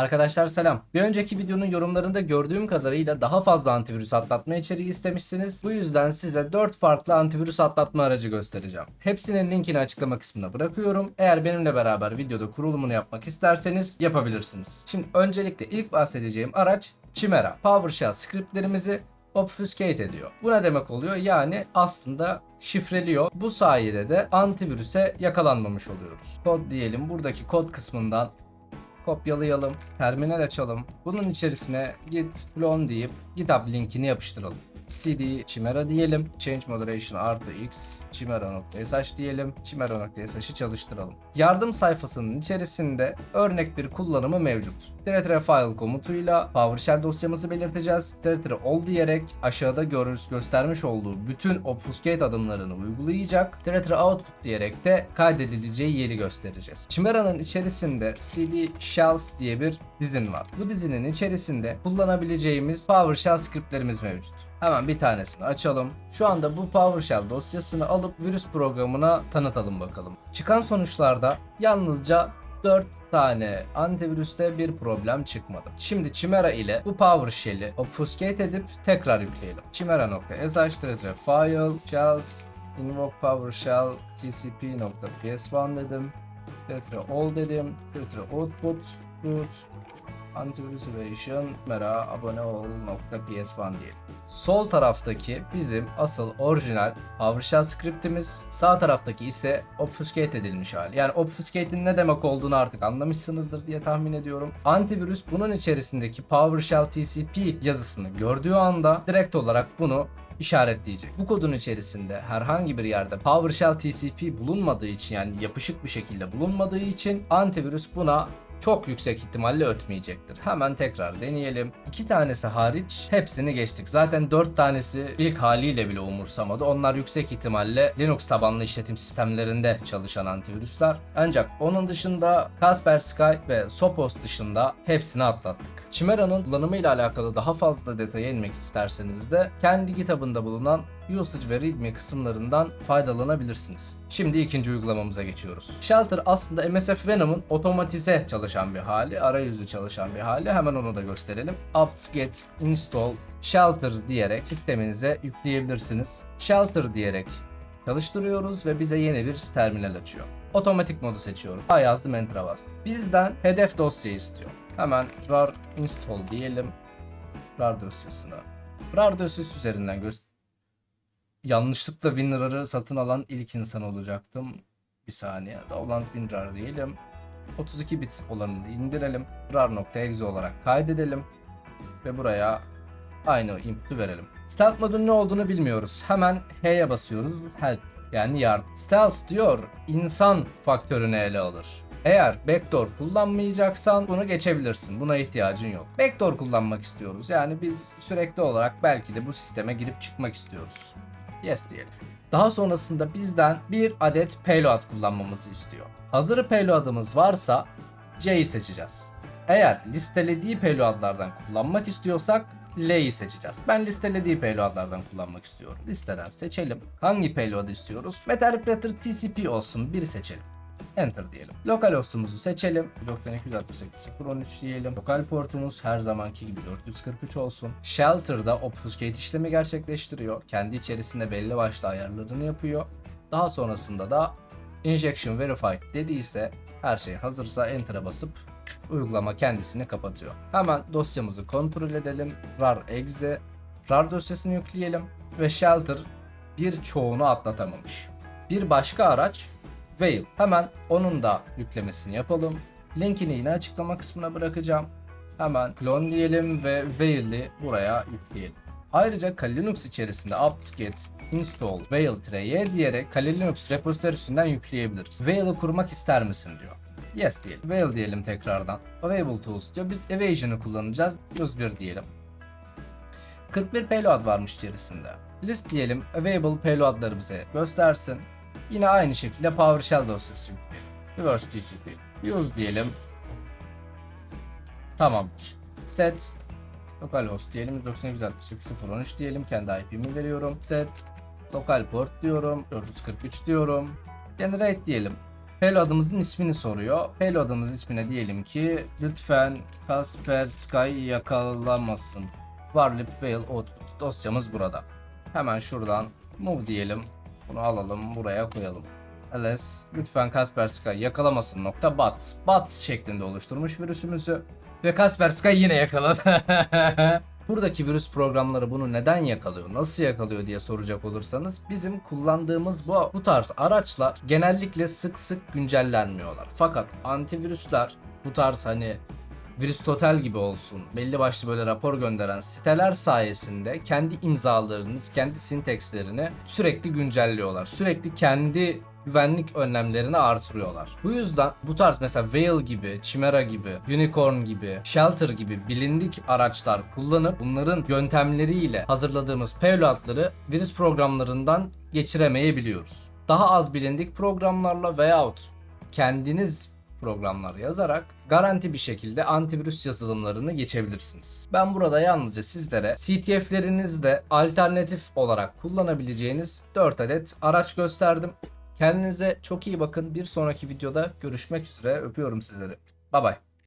Arkadaşlar selam. Bir önceki videonun yorumlarında gördüğüm kadarıyla daha fazla antivirüs atlatma içeriği istemişsiniz. Bu yüzden size 4 farklı antivirüs atlatma aracı göstereceğim. Hepsinin linkini açıklama kısmına bırakıyorum. Eğer benimle beraber videoda kurulumunu yapmak isterseniz yapabilirsiniz. Şimdi öncelikle ilk bahsedeceğim araç Chimera. PowerShell scriptlerimizi obfuscate ediyor. Bu ne demek oluyor? Yani aslında şifreliyor. Bu sayede de antivirüse yakalanmamış oluyoruz. Kod diyelim. Buradaki kod kısmından kopyalayalım, terminal açalım. Bunun içerisine git clone deyip GitHub linkini yapıştıralım. Cd chimera diyelim. Change moderation artı x chimera.sh diyelim. Chimera.sh'i çalıştıralım. Yardım sayfasının içerisinde örnek bir kullanımı mevcut. Tretre file komutuyla PowerShell dosyamızı belirteceğiz. Tretre all diyerek aşağıda görürüz göstermiş olduğu bütün obfuscate adımlarını uygulayacak. Tretre output diyerek de kaydedileceği yeri göstereceğiz. Chimera'nın içerisinde cd shells diye bir dizin var. Bu dizinin içerisinde kullanabileceğimiz PowerShell scriptlerimiz mevcut. Hemen bir tanesini açalım. Şu anda bu PowerShell dosyasını alıp virüs programına tanıtalım bakalım. Çıkan sonuçlarda yalnızca 4 tane antivirüste bir problem çıkmadı. Şimdi Chimera ile bu PowerShell'i obfuscate edip tekrar yükleyelim. Chimera.sh file shells invoke PowerShell tcp.ps1 dedim. Filtre all dedim. Filtre output root antivirus evasion mera abone ol.ps1 diyelim. Sol taraftaki bizim asıl orijinal PowerShell scriptimiz. Sağ taraftaki ise obfuscate edilmiş hali. Yani obfuscate'in ne demek olduğunu artık anlamışsınızdır diye tahmin ediyorum. Antivirüs bunun içerisindeki PowerShell TCP yazısını gördüğü anda direkt olarak bunu işaretleyecek. Bu kodun içerisinde herhangi bir yerde PowerShell TCP bulunmadığı için yani yapışık bir şekilde bulunmadığı için antivirüs buna çok yüksek ihtimalle ötmeyecektir. Hemen tekrar deneyelim. İki tanesi hariç hepsini geçtik. Zaten dört tanesi ilk haliyle bile umursamadı. Onlar yüksek ihtimalle Linux tabanlı işletim sistemlerinde çalışan antivirüsler. Ancak onun dışında Kaspersky ve Sophos dışında hepsini atlattık. Chimera'nın kullanımıyla alakalı daha fazla detaya inmek isterseniz de kendi kitabında bulunan usage ve readme kısımlarından faydalanabilirsiniz. Şimdi ikinci uygulamamıza geçiyoruz. Shelter aslında MSF Venom'un otomatize çalışan bir hali, arayüzlü çalışan bir hali. Hemen onu da gösterelim. apt-get install shelter diyerek sisteminize yükleyebilirsiniz. Shelter diyerek çalıştırıyoruz ve bize yeni bir terminal açıyor. Otomatik modu seçiyorum. A yazdım enter'a bastım. Bizden hedef dosya istiyor. Hemen rar install diyelim. rar dosyasına. rar dosyası üzerinden yanlışlıkla WinRAR'ı satın alan ilk insan olacaktım. Bir saniye. Download WinRAR diyelim. 32 bit olanını indirelim. rar.exe olarak kaydedelim. Ve buraya aynı input'u verelim. Stealth modun ne olduğunu bilmiyoruz. Hemen H'ye basıyoruz. Help yani yardım. Stealth diyor insan faktörünü ele alır. Eğer backdoor kullanmayacaksan bunu geçebilirsin. Buna ihtiyacın yok. Backdoor kullanmak istiyoruz. Yani biz sürekli olarak belki de bu sisteme girip çıkmak istiyoruz. Yes diyelim. Daha sonrasında bizden bir adet payload kullanmamızı istiyor. Hazır payload'ımız varsa C'yi seçeceğiz. Eğer listelediği payload'lardan kullanmak istiyorsak L'yi seçeceğiz. Ben listelediği payload'lardan kullanmak istiyorum. Listeden seçelim. Hangi payload istiyoruz? Meterpreter TCP olsun. Bir seçelim. Enter diyelim. Lokal hostumuzu seçelim. 92.168.0.13 diyelim. Lokal portumuz her zamanki gibi 443 olsun. Shelter'da obfuscate işlemi gerçekleştiriyor. Kendi içerisinde belli başlı ayarlarını yapıyor. Daha sonrasında da injection verified dediyse her şey hazırsa enter'a basıp uygulama kendisini kapatıyor. Hemen dosyamızı kontrol edelim. rar exe rar dosyasını yükleyelim ve shelter birçoğunu atlatamamış. Bir başka araç Veil. Hemen onun da yüklemesini yapalım. Linkini yine açıklama kısmına bırakacağım. Hemen clone diyelim ve Veil'i buraya yükleyelim. Ayrıca Kali Linux içerisinde apt-get install veil-y diyerek Kali Linux repository'sinden yükleyebiliriz. Veil'i kurmak ister misin diyor. Yes diyelim. Veil diyelim tekrardan. Available tools diyor. Biz evasion'ı kullanacağız. 101 diyelim. 41 payload varmış içerisinde. List diyelim. Available payloadları bize göstersin. Yine aynı şekilde PowerShell dosyası yükleyelim. Reverse TCP. Use diyelim. Tamamdır. Set localhost diyelim 968.013 diyelim. Kendi IP'mi veriyorum. Set local port diyorum. 443 diyorum. Generate diyelim. Payload'ımızın ismini soruyor. Payload'ımızın ismine diyelim ki lütfen Kaspersky yakalamasın. Warlip Fail Output dosyamız burada. Hemen şuradan move diyelim. Bunu alalım buraya koyalım. ls lütfen Kaspersky yakalamasın nokta bat. Bat şeklinde oluşturmuş virüsümüzü. Ve Kaspersky yine yakaladı. Buradaki virüs programları bunu neden yakalıyor, nasıl yakalıyor diye soracak olursanız bizim kullandığımız bu, bu tarz araçlar genellikle sık sık güncellenmiyorlar. Fakat antivirüsler bu tarz hani Virüs Total gibi olsun belli başlı böyle rapor gönderen siteler sayesinde kendi imzalarınız, kendi sintekslerini sürekli güncelliyorlar. Sürekli kendi güvenlik önlemlerini artırıyorlar. Bu yüzden bu tarz mesela Veil gibi, Chimera gibi, Unicorn gibi, Shelter gibi bilindik araçlar kullanıp bunların yöntemleriyle hazırladığımız payloadları virüs programlarından geçiremeyebiliyoruz. Daha az bilindik programlarla veyahut kendiniz programlar yazarak garanti bir şekilde antivirüs yazılımlarını geçebilirsiniz. Ben burada yalnızca sizlere CTF'lerinizde alternatif olarak kullanabileceğiniz 4 adet araç gösterdim. Kendinize çok iyi bakın. Bir sonraki videoda görüşmek üzere. Öpüyorum sizleri. Bay bay.